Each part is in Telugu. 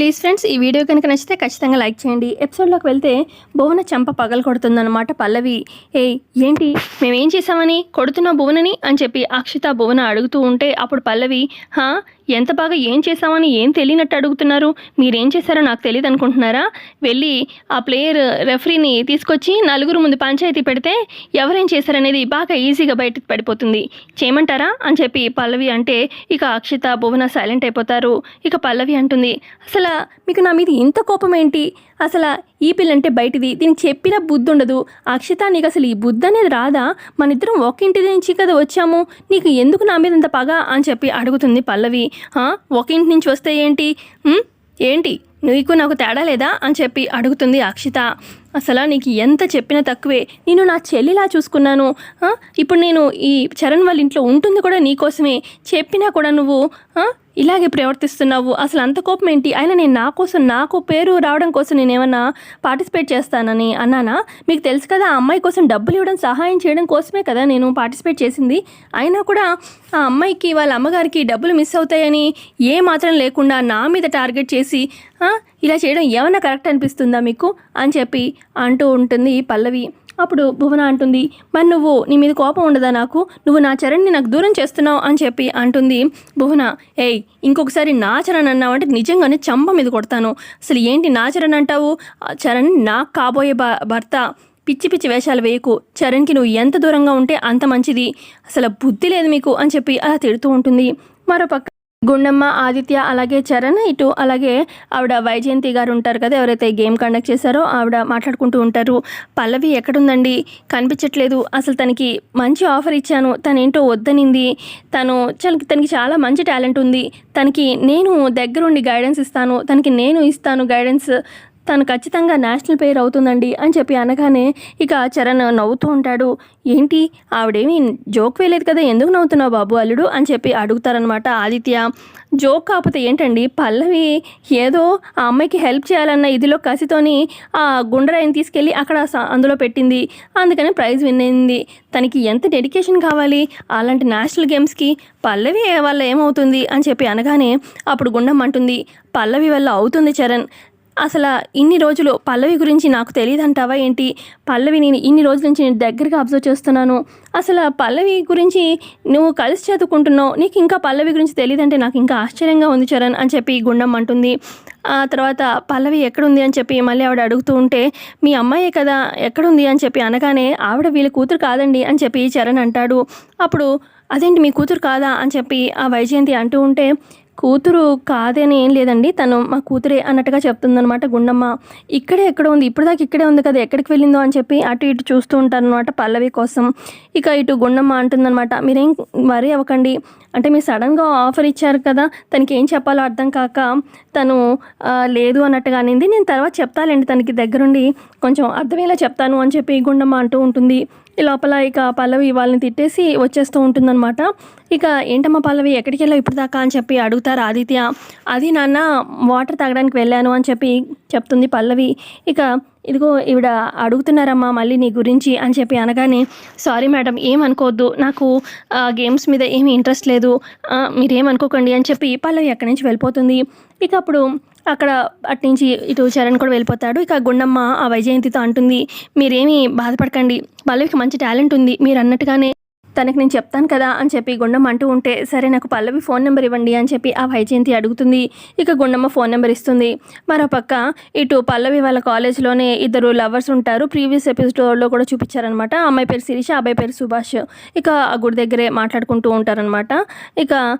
ప్లీజ్ ఫ్రెండ్స్ ఈ వీడియో కనుక నచ్చితే ఖచ్చితంగా లైక్ చేయండి. ఎపిసోడ్లోకి వెళ్తే భువన చెంప పగలు కొడుతుందన్నమాట పల్లవి. ఏ ఏంటి? మేమేం చేసామని కొడుతున్న భువనని? అని చెప్పి అక్షిత భువన అడుగుతూ ఉంటే అప్పుడు పల్లవి హా? ఎంత బాగా ఏం చేసామని ఏం తెలియనట్టు అడుగుతున్నారు? మీరేం చేశారో నాకు తెలియదు అనుకుంటున్నారా? వెళ్ళి ఆ ప్లేయర్ రెఫరీని తీసుకొచ్చి నలుగురు ముందు పంచాయతీ పెడితే ఎవరేం చేశారనేది బాగా ఈజీగా బయటకు పడిపోతుంది. చేయమంటారా? అని చెప్పి పల్లవి అంటే ఇక అక్షిత భువన సైలెంట్ అయిపోతారు. ఇక పల్లవి అంటుంది అసలు మీకు నా మీద ఇంత కోపం ఏంటి? అసలు ఈ పిల్లంటే బయటిది. దీనికి చెప్పిన బుద్ధి ఉండదు అక్షిత నీకు అసలు ఈ బుద్ధి అనేది రాదా? మన ఇద్దరం ఒక ఇంటి నుంచి కదా వచ్చాము. నీకు ఎందుకు నా మీద ఇంత పగ అని చెప్పి అడుగుతుంది పల్లవి. ఒకింటి ఒక ఇంటి నుంచి వస్తే ఏంటి? ఏంటి? నీకు నాకు తేడా లేదా? అని చెప్పి అడుగుతుంది అక్షిత. అసలు నీకు ఎంత చెప్పినా తక్కువే. నేను నా చెల్లిలా చూసుకున్నాను. ఇప్పుడు నేను ఈ చరణ్ వాళ్ళ ఇంట్లో ఉంటుంది కూడా నీకోసమే. చెప్పినా కూడా నువ్వు ఇలాగే ప్రవర్తిస్తున్నావు? అసలు అంత కోపం ఏంటి? అయినా నేను నా కోసం నాకు పేరు రావడం కోసం నేను ఏమన్నా పార్టిసిపేట్ చేస్తానని అన్నానా? మీకు తెలుసు కదా ఆ అమ్మాయి కోసం డబ్బులు ఇవ్వడం సహాయం చేయడం కోసమే కదా నేను పార్టిసిపేట్ చేసింది. అయినా కూడా ఆ అమ్మాయికి వాళ్ళ అమ్మగారికి డబ్బులు మిస్ అవుతాయని ఏ మాత్రం లేకుండా నా మీద టార్గెట్ చేసి ఇలా చేయడం ఏమన్నా కరెక్ట్ అనిపిస్తుందా మీకు? అని చెప్పి అంటూ ఉంటుంది పల్లవి. అప్పుడు భువన అంటుంది మరి నువ్వు నీ మీద కోపం ఉండదా నాకు? నువ్వు నా చరణ్ని నాకు దూరం చేస్తున్నావు అని చెప్పి అంటుంది భువన. ఏయ్ ఇంకొకసారి నా చరణ్ అన్నావంటే నిజంగానే చంప మీద కొడతాను. అసలు ఏంటి నా చరణ్ అంటావు? ఆ చరణ్ నాకు కాబోయే భ భర్త. పిచ్చి పిచ్చి వేషాలు వేయకు. చరణ్కి నువ్వు ఎంత దూరంగా ఉంటే అంత మంచిది. అసలు బుద్ధి లేదు మీకు అని చెప్పి అలా తిడుతూ ఉంటుంది. మరోపక్క గుండమ్మ ఆదిత్య అలాగే చరణ్ ఇటు అలాగే ఆవిడ వైజయంతి గారు ఉంటారు కదా ఎవరైతే గేమ్ కండక్ట్ చేశారో ఆవిడ మాట్లాడుకుంటూ ఉంటారు. పల్లవి ఎక్కడుందండి? కనిపించట్లేదు. అసలు తనకి మంచి ఆఫర్ ఇచ్చాను. తనేంటో వద్దనింది. తను తనకి చాలా మంచి టాలెంట్ ఉంది. తనకి నేను దగ్గరుండి గైడెన్స్ ఇస్తాను. తనకి నేను ఇస్తాను గైడెన్స్. తను ఖచ్చితంగా నేషనల్ పేరు అవుతుందండి అని చెప్పి అనగానే ఇక చరణ్ నవ్వుతూ ఉంటాడు. ఏంటి? ఆవిడేమి జోక్ వేయలేదు కదా ఎందుకు నవ్వుతున్నావు బాబు అల్లుడు? అని చెప్పి అడుగుతారనమాట ఆదిత్య. జోక్ కాకపోతే ఏంటండి? పల్లవి ఏదో ఆ అమ్మాయికి హెల్ప్ చేయాలన్న ఇదిలో కసితోని ఆ గుండ్రాయిని తీసుకెళ్ళి అక్కడ స- అందులో పెట్టింది. అందుకని ప్రైజ్ విన్ అయింది. తనకి ఎంత డెడికేషన్ కావాలి? అలాంటి నేషనల్ గేమ్స్కి పల్లవి వల్ల ఏమవుతుంది? అని చెప్పి అనగానే అప్పుడు గుండం అంటుంది. పల్లవి వల్ల అవుతుంది చరణ్. అసలు ఇన్ని రోజులు పల్లవి గురించి నాకు తెలియదంటావా ఏంటి? పల్లవి నేను ఇన్ని రోజుల నుంచి నేను దగ్గరగా అబ్జర్వ్ చేస్తున్నాను. అసలు పల్లవి గురించి నువ్వు కలిసి చదువుకుంటున్నావు. నీకు ఇంకా పల్లవి గురించి తెలియదంటే నాకు ఇంకా ఆశ్చర్యంగా ఉంది చరణ్ అని చెప్పి గుండం అంటుంది. ఆ తర్వాత పల్లవి ఎక్కడుంది అని చెప్పి మళ్ళీ ఆవిడ అడుగుతూ ఉంటే మీ అమ్మాయే కదా ఎక్కడుంది అని చెప్పి అనగానే ఆవిడ వీళ్ళ కూతురు కాదండి అని చెప్పి చరణ్ అంటాడు. అప్పుడు అదేంటి మీ కూతురు కాదా? అని చెప్పి ఆ వైజయంతి అంటూ ఉంటే కూతురు కాదని ఏం లేదండి. తను మా కూతురే అన్నట్టుగా చెప్తుందనమాట గుండమ్మ ఇక్కడే ఎక్కడ ఉంది. ఇప్పటిదాకా దాకా ఇక్కడే ఉంది కదా ఎక్కడికి వెళ్ళిందో అని చెప్పి అటు ఇటు చూస్తూ ఉంటారనమాట పల్లవి కోసం. ఇక ఇటు గుండమ్మ అంటుందన్నమాట మీరేం వరి అవ్వకండి. అంటే మీరు సడన్గా ఆఫర్ ఇచ్చారు కదా తనకి ఏం చెప్పాలో అర్థం కాక తను లేదు అన్నట్టుగా అనింది. నేను తర్వాత చెప్తాలేండి తనకి దగ్గరుండి కొంచెం అర్థమయ్యేలా చెప్తాను అని చెప్పి గుండమ్మ అంటూ ఉంటుంది. ఈ లోపల ఇక పల్లవి వాళ్ళని తిట్టేసి వచ్చేస్తూ ఉంటుందన్నమాట. ఇక ఏంటమ్మా పల్లవి ఎక్కడికి వెళ్ళావు ఇప్పుడు దాకా అని చెప్పి అడుగుతారు ఆదిత్య. అది నాన్న వాటర్ తాగడానికి వెళ్ళాను అని చెప్పి చెప్తుంది పల్లవి. ఇక ఇదిగో ఈవిడ అడుగుతున్నారమ్మా మళ్ళీ నీ గురించి అని చెప్పి అనగానే సారీ మేడం ఏమనుకోవద్దు. నాకు ఆ, గేమ్స్ మీద ఏమీ ఇంట్రెస్ట్ లేదు. మీరేమనుకోకండి అని చెప్పి పల్లవి అక్కడి నుంచి వెళ్ళిపోతుంది. ఇక అప్పుడు అక్కడ అటు నుంచి ఇటు చరణ్ కూడా వెళ్ళిపోతాడు. ఇక గుండమ్మ ఆ వైజయంతితో అంటుంది మీరేమీ బాధపడకండి. పల్లవికి మంచి టాలెంట్ ఉంది. మీరు అన్నట్టుగానే తనకి నేను చెప్తాను కదా అని చెప్పి గుండమ్మ అంటూ ఉంటే సరే నాకు పల్లవి ఫోన్ నెంబర్ ఇవ్వండి అని చెప్పి ఆ వైజయంతి అడుగుతుంది. ఇక గుండమ్మ ఫోన్ నెంబర్ ఇస్తుంది. మరోపక్క ఇటు పల్లవి వాళ్ళ కాలేజ్లోనే ఇద్దరు లవర్స్ ఉంటారు. ప్రీవియస్ ఎపిసోడ్లో కూడా చూపించారనమాట. అమ్మాయి పేరు శిరీష అబ్బాయి పేరు సుభాష్. ఇక ఆ గుడి దగ్గరే మాట్లాడుకుంటూ ఉంటారనమాట. ఇక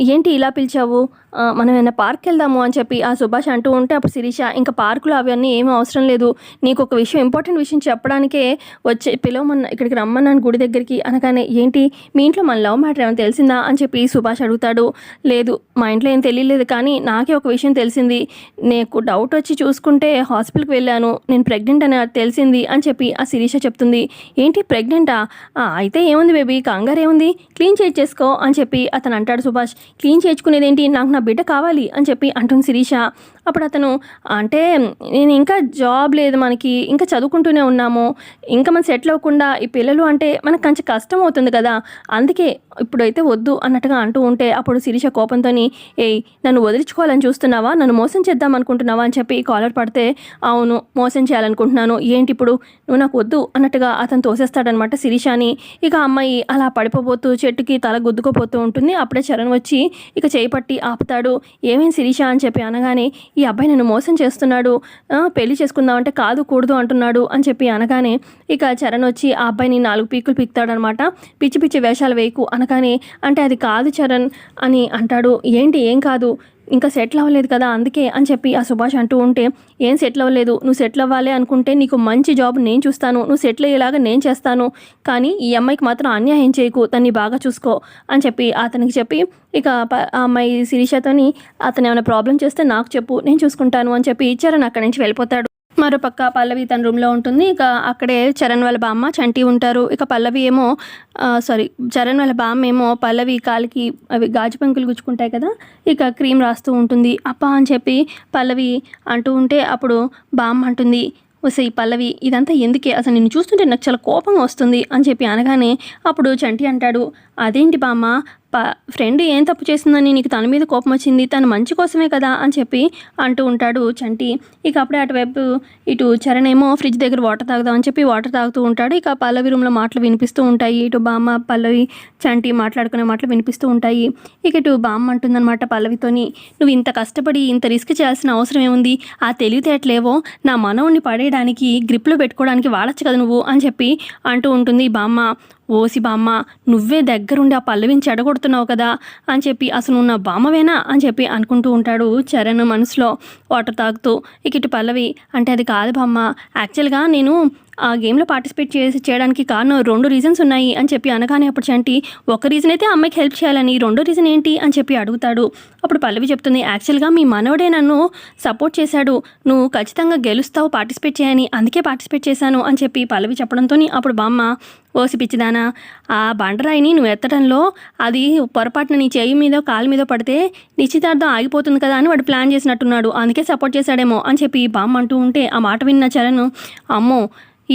ఏంటి ఇలా పిలిచావు? మనం ఏమైనా పార్క్ వెళ్దాము? అని చెప్పి ఆ సుభాష్ అంటూ ఉంటే అప్పుడు శిరీష ఇంకా పార్కులు అవన్నీ ఏమీ అవసరం లేదు. నీకు ఒక విషయం ఇంపార్టెంట్ విషయం చెప్పడానికే వచ్చే పిలవమన్న ఇక్కడికి రమ్మన్నాను గుడి దగ్గరికి. అనగానే ఏంటి? మీ ఇంట్లో మన లవ్ మ్యాటర్ ఏమైనా తెలిసిందా? అని చెప్పి సుభాష్ అడుగుతాడు. లేదు మా ఇంట్లో ఏం తెలియలేదు కానీ నాకే ఒక విషయం తెలిసింది. నీకు డౌట్ వచ్చి చూసుకుంటే హాస్పిటల్కి వెళ్ళాను. నేను ప్రెగ్నెంట్ అని తెలిసింది అని చెప్పి ఆ శిరీష చెప్తుంది. ఏంటి ప్రెగ్నెంటా? అయితే ఏముంది బేబీ? కంగారు ఏముంది? క్లీన్ చేసుకో అని చెప్పి అతను అంటాడు సుభాష్. క్లీన్ చేయించుకునేది ఏంటి నాకు నా బిడ్డ కావాలి అని చెప్పి అంటుంది శిరీష. అప్పుడు అతను అంటే నేను ఇంకా జాబ్ లేదు మనకి ఇంకా చదువుకుంటూనే ఉన్నాము ఇంకా మనం సెటిల్ అవ్వకుండా ఈ పిల్లలు అంటే మనకు కొంచెం కష్టం అవుతుంది కదా అందుకే ఇప్పుడైతే వద్దు అన్నట్టుగా అంటూ ఉంటే అప్పుడు శిరీష కోపంతో ఏయ్ నన్ను వదిలించుకోవాలని చూస్తున్నావా? నన్ను మోసం చేద్దాం అనుకుంటున్నావా? అని చెప్పి కాలర్ పడితే అవును మోసం చేయాలనుకుంటున్నాను. ఏంటి ఇప్పుడు? నువ్వు నాకు వద్దు అన్నట్టుగా అతను తోసేస్తాడనమాట శిరీషాని. ఇక అమ్మాయి అలా పడిపోబోతూ చెట్టుకి తల గుద్దుకోపోతూ ఉంటుంది. అప్పుడే చరణ్ వచ్చి ఇక చేయి పట్టి ఆపుతాడు. ఏమేం శిరీష? అని చెప్పి అనగానే ఈ అబ్బాయి నన్ను మోసం చేస్తున్నాడు. పెళ్ళి చేసుకుందామంటే కాదు కూడదు అంటున్నాడు అని చెప్పి అనగానే ఇక చరణ్ వచ్చి ఆ అబ్బాయిని నాలుగు పీకులు పీకుతాడనమాట. పిచ్చి పిచ్చి వేషాలు వేయకు అనగానే అంటే అది కాదు చరణ్ అని అంటాడు. ఏంటి ఏం కాదు? ఇంకా సెటిల్ అవ్వలేదు కదా అందుకే అని చెప్పి ఆ సుభాష్ అంటూ ఉంటే ఏం సెటిల్ అవ్వలేదు? నువ్వు సెటిల్ అవ్వాలి అనుకుంటే నీకు మంచి జాబ్ నేను చూస్తాను. నువ్వు సెటిల్ అయ్యేలాగా నేను చేస్తాను. కానీ ఈ అమ్మాయికి మాత్రం అన్యాయం చేయకు. తన్ని బాగా చూసుకో. అని చెప్పి అతనికి చెప్పి ఇక ప- ఆ అమ్మాయి శిరీషతోని అతను ఏమైనా ప్రాబ్లం చేస్తే నాకు చెప్పు. నేను చూసుకుంటాను. అని చెప్పి ఇచ్చారని అక్కడి నుంచి వెళ్ళిపోతాడు. మరోపక్క పల్లవి తన రూమ్లో ఉంటుంది. ఇక అక్కడే చరణ్ వాళ్ళ బామ్మ చంటి ఉంటారు. ఇక పల్లవి ఏమో సారీ చరణ్ వాళ్ళ బామ్మ ఏమో పల్లవి కాలికి అవి గాజు పెంకులు గుచ్చుకుంటాయి కదా ఇక క్రీమ్ రాస్తూ ఉంటుంది. అప్ప అని చెప్పి పల్లవి అంటూ ఉంటే అప్పుడు బామ్మ అంటుంది వసే ఈ పల్లవి ఇదంతా ఎందుకే? అసలు నిన్ను చూస్తుంటే నాకు చాలా కోపం వస్తుంది అని చెప్పి అనగానే అప్పుడు చంటి అంటాడు అదేంటి బామ్మ? ప ఫ్రెండ్ ఏం తప్పు చేసిందని నీకు తన మీద కోపం వచ్చింది తను మంచి కోసమే కదా అని చెప్పి అంటూ ఉంటాడు చంటి. ఇక అప్పుడే అటువైపు ఇటు చరణ్ ఏమో ఫ్రిడ్జ్ దగ్గర వాటర్ తాగుదామని చెప్పి వాటర్ తాగుతూ ఉంటాడు. ఇక పల్లవి రూమ్లో మాటలు వినిపిస్తూ ఉంటాయి. ఇటు బామ్మ పల్లవి చంటి మాట్లాడుకునే మాటలు వినిపిస్తూ ఉంటాయి. ఇక ఇటు బామ్మ అంటుందన్నమాట పల్లవితోని నువ్వు ఇంత కష్టపడి ఇంత రిస్క్ చేయాల్సిన అవసరం ఏముంది? ఆ తెలివితేటలేవో? నా మనవుణ్ణి పడేయడానికి గ్రిప్లో పెట్టుకోవడానికి వాడచ్చు కదా నువ్వు? అని చెప్పి అంటూ ఉంటుంది ఈ బామ్మ. ఓసి బామ్మ నువ్వే దగ్గరుండి ఆ పల్లవిని చెడగొడుతున్నావు కదా అని చెప్పి అసలు నా బామ్మవేనా అని చెప్పి అనుకుంటూ ఉంటాడు చరణ్ మనసులో. వాటర్ తాగుతూ ఇక ఇటు పల్లవి అంటే అది కాదు బామ్మ. యాక్చువల్గా నేను ఆ గేమ్లో పార్టిసిపేట్ చేసి చేయడానికి కారణం రెండు రీజన్స్ ఉన్నాయి అని చెప్పి అనగానే అప్పుడు చంటి ఒక రీజన్ అయితే అమ్మాయికి హెల్ప్ చేయాలని రెండో రీజన్ ఏంటి అని చెప్పి అడుగుతాడు. అప్పుడు పల్లవి చెప్తుంది యాక్చువల్గా మీ మనవడే నన్ను సపోర్ట్ చేశాడు. నువ్వు ఖచ్చితంగా గెలుస్తావు పార్టిసిపేట్ చేయని అందుకే పార్టిసిపేట్ చేశాను అని చెప్పి పల్లవి చెప్పడంతో అప్పుడు బామ్మ ఓసి పిచ్చిదానా ఆ బండరాయిని నువ్వు ఎత్తడంలో అది పొరపాటున నీ చేయి మీద కాలు మీద పడితే నిశ్చితార్థం ఆగిపోతుంది కదా అని వాడు ప్లాన్ చేసినట్టున్నాడు. అందుకే సపోర్ట్ చేశాడేమో అని చెప్పి ఈ బామ్మ అంటూ ఉంటే ఆ మాట విన్న చరణ్ అమ్మో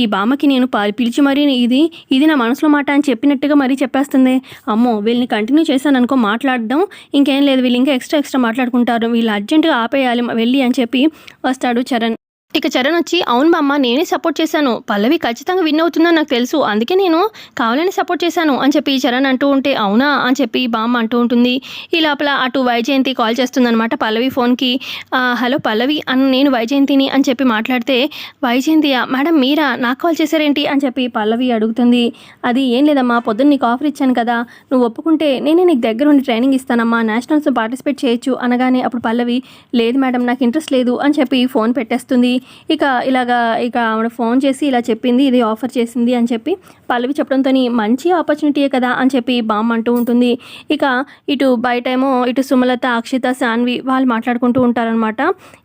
ఈ బామ్మకి నేను పిలిచి మరీ ఇది ఇది నా మనసులో మాట అని చెప్పినట్టుగా మరీ చెప్పేస్తుంది. అమ్మో వీళ్ళని కంటిన్యూ చేశాను అనుకో మాట్లాడడం ఇంకేం లేదు. వీళ్ళు ఇంకా ఎక్స్ట్రా ఎక్స్ట్రా మాట్లాడుకుంటారు. వీళ్ళు అర్జెంటుగా ఆపేయాలి వెళ్ళి అని చెప్పి వస్తాడు చరణ్. ఇక చరణ్ వచ్చి అవును బామ్మ నేనే సపోర్ట్ చేశాను. పల్లవి ఖచ్చితంగా విన్ అవుతుందని నాకు తెలుసు. అందుకే నేను కావాలని సపోర్ట్ చేశాను అని చెప్పి చరణ్ అంటూ ఉంటే అవునా? అని చెప్పి బామ్మ అంటూ ఉంటుంది. ఈ లోపల అటు వైజయంతి కాల్ చేస్తుందనమాట పల్లవి ఫోన్కి. హలో పల్లవి అన్న నేను వైజయంతిని అని చెప్పి మాట్లాడితే వైజయంతియా మేడం మీరా? నాకు కాల్ చేశారేంటి? అని చెప్పి పల్లవి అడుగుతుంది. అది ఏం లేదమ్మా పొద్దున్న నీకు ఆఫర్ ఇచ్చాను కదా. నువ్వు ఒప్పుకుంటే నేనే నీకు దగ్గర ఉండి ట్రైనింగ్ ఇస్తానమ్మా నేషనల్స్ పార్టిసిపేట్ చేయొచ్చు అనగానే అప్పుడు పల్లవి లేదు మేడం నాకు ఇంట్రెస్ట్ లేదు అని చెప్పి ఫోన్ పెట్టేస్తుంది. ఇక ఇలాగా ఇక ఆవిడ ఫోన్ చేసి ఇలా చెప్పింది ఇది ఆఫర్ చేసింది అని చెప్పి పల్లవి చెప్పడంతో మంచి ఆపర్చునిటీయే కదా అని చెప్పి బామ్మ అంటూ ఉంటుంది. ఇక ఇటు బయట ఏమో ఇటు సుమలత అక్షిత శాన్వి వాళ్ళు మాట్లాడుకుంటూ ఉంటారనమాట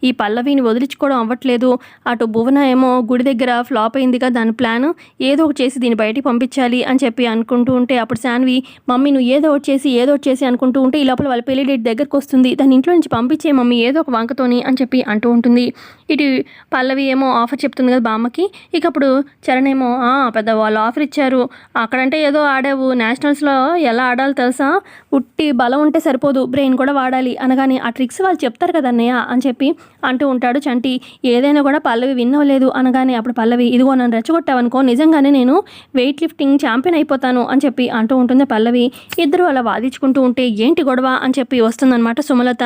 ఈ పల్లవిని వదిలించుకోవడం అవ్వట్లేదు. అటు భువన ఏమో గుడి దగ్గర ఫ్లాప్ అయిందిగా దాని ప్లాన్ ఏదో ఒకటి చేసి దీన్ని బయటికి పంపించాలి అని చెప్పి అనుకుంటూ ఉంటే అప్పుడు శాన్వి మమ్మీ నువ్వు ఏదో ఒకటి చేసి ఏదో ఒకటి చేసి అనుకుంటూ ఉంటే ఈ లోపల వాళ్ళ పెళ్ళి డేట్ దగ్గరకు వస్తుంది. దాని ఇంట్లో నుంచి పంపించే మమ్మీ ఏదో ఒక వంకతోని అని చెప్పి అంటూ ఉంటుంది. ఇటు పల్లవి ఏమో ఆఫర్ చెప్తుంది కదా బామ్మకి. ఇక అప్పుడు చరణ్ ఏమో "ఆ, పెద్ద వాళ్ళు ఆఫర్ ఇచ్చారు. అక్కడంటే ఏదో ఆడావు. నేషనల్స్లో ఎలా ఆడాలో తెలుసా? ఉట్టి బలం ఉంటే సరిపోదు. బ్రెయిన్ కూడా వాడాలి. అనగానే ఆ ట్రిక్స్ వాళ్ళు చెప్తారు కదా అన్నయ్య అని చెప్పి అంటూ ఉంటాడు చంటి. ఏదైనా కూడా పల్లవి విన్నవలేదు అనగానే అప్పుడు పల్లవి ఇదిగో నన్ను రెచ్చగొట్టావనుకో. నిజంగానే నేను వెయిట్ లిఫ్టింగ్ ఛాంపియన్ అయిపోతాను. అని చెప్పి అంటూ ఉంటుంది పల్లవి. ఇద్దరు అలా వాదించుకుంటూ ఉంటే ఏంటి గొడవ? అని చెప్పి వస్తుందన్నమాట సుమలత.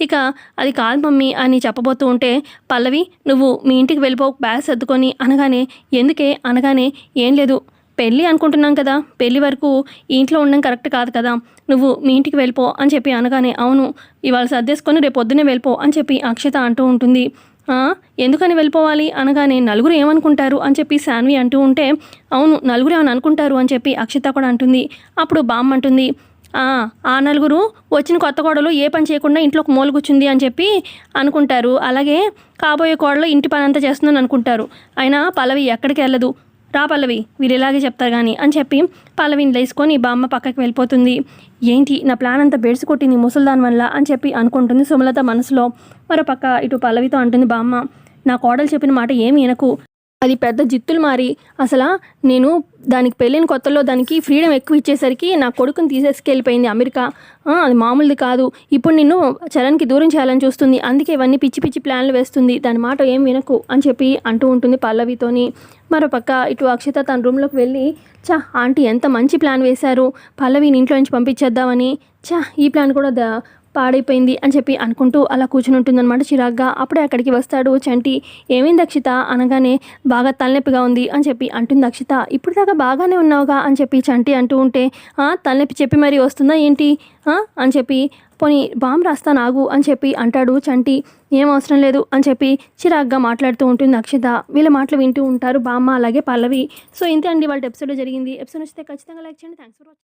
ఇక అది కాదు మమ్మీ అని చెప్పబోతూ ఉంటే పల్లవి నువ్వు నువ్వు మీ ఇంటికి వెళ్ళిపోవు బ్యాగ్ సర్దుకొని అనగానే ఎందుకే? అనగానే ఏం లేదు పెళ్ళి అనుకుంటున్నాం కదా పెళ్ళి వరకు ఇంట్లో ఉండడం కరెక్ట్ కాదు కదా నువ్వు మీ ఇంటికి వెళ్ళిపో అని చెప్పి అనగానే అవును ఇవాళ సర్దేసుకొని రేపు పొద్దున్నే వెళ్ళిపో అని చెప్పి అక్షత అంటూ ఉంటుంది. ఎందుకని వెళ్ళిపోవాలి? అనగానే నలుగురు ఏమనుకుంటారు? అని చెప్పి శాన్వి అంటూ ఉంటే అవును నలుగురు ఏమని అనుకుంటారు? అని చెప్పి అక్షత కూడా అంటుంది. అప్పుడు బామ్మ అంటుంది "ఆ, నలుగురు వచ్చిన కొత్త కోడలు ఏ పని చేయకుండా ఇంట్లో ఒక అని చెప్పి అనుకుంటారు. అలాగే కాబోయే కోడలు ఇంటి పని అంతా చేస్తుందని అనుకుంటారు. అయినా పల్లవి ఎక్కడికి వెళ్ళదు. రా పల్లవి వీళ్ళు ఇలాగే చెప్తారు కానీ అని చెప్పి పల్లవిని లేసుకొని బామ్మ పక్కకి వెళ్ళిపోతుంది. ఏంటి నా ప్లాన్ అంతా బెడిసి కొట్టింది ముసల్దాన్ వల్ల అని చెప్పి అనుకుంటుంది సుమలత మనసులో. మరో పక్క ఇటు పల్లవితో అంటుంది బామ్మ నా కోడలు చెప్పిన మాట ఏమి వినకు. అది పెద్ద జిత్తులు మారి అసలు నేను దానికి పెళ్ళిన కొత్తలో దానికి ఫ్రీడమ్ ఎక్కువ ఇచ్చేసరికి నా కొడుకుని తీసేసుకెళ్ళిపోయింది అమెరికా. అది మామూలుది కాదు. ఇప్పుడు నిన్ను చరణ్కి దూరం చేయాలని చూస్తుంది. అందుకే ఇవన్నీ పిచ్చి పిచ్చి ప్లాన్లు వేస్తుంది. దాని మాట ఏం వినకు అని చెప్పి అంటూ ఉంటుంది పల్లవితోని. మరోపక్క ఇటు అక్షిత తన రూమ్లోకి వెళ్ళి చా ఆంటీ ఎంత మంచి ప్లాన్ వేశారు. పల్లవిని ఇంట్లో నుంచి పంపించేద్దామని. చా ఈ ప్లాన్ కూడా ద పాడైపోయింది అని చెప్పి అనుకుంటూ అలా కూర్చుని ఉంటుందన్నమాట చిరాగ్గా. అప్పుడే అక్కడికి వస్తాడు చంటి. ఏమైంది దక్షిత అనగానే బాగా తలనొప్పిగా ఉంది అని చెప్పి అంటుంది అక్షిత. ఇప్పుడు దాకా బాగానే ఉన్నావుగా? అని చెప్పి చంటి అంటూ ఉంటే తలనొప్పి చెప్పి మరీ వస్తుందా ఏంటి? అని చెప్పి పోనీ బామ్ రాస్తా నాగు అని చెప్పి అంటాడు చంటి. ఏం అవసరం లేదు అని చెప్పి చిరాగ్గా మాట్లాడుతూ ఉంటుంది అక్షిత. వీళ్ళ మాటలు వింటూ ఉంటారు బామ్మ అలాగే పల్లవి. సో ఇంతే అండి వాళ్ళ ఎపిసోడ్ జరిగింది. ఎపిసోడ్ వస్తే ఖచ్చితంగా లైక్ చేయండి. Thanks for watching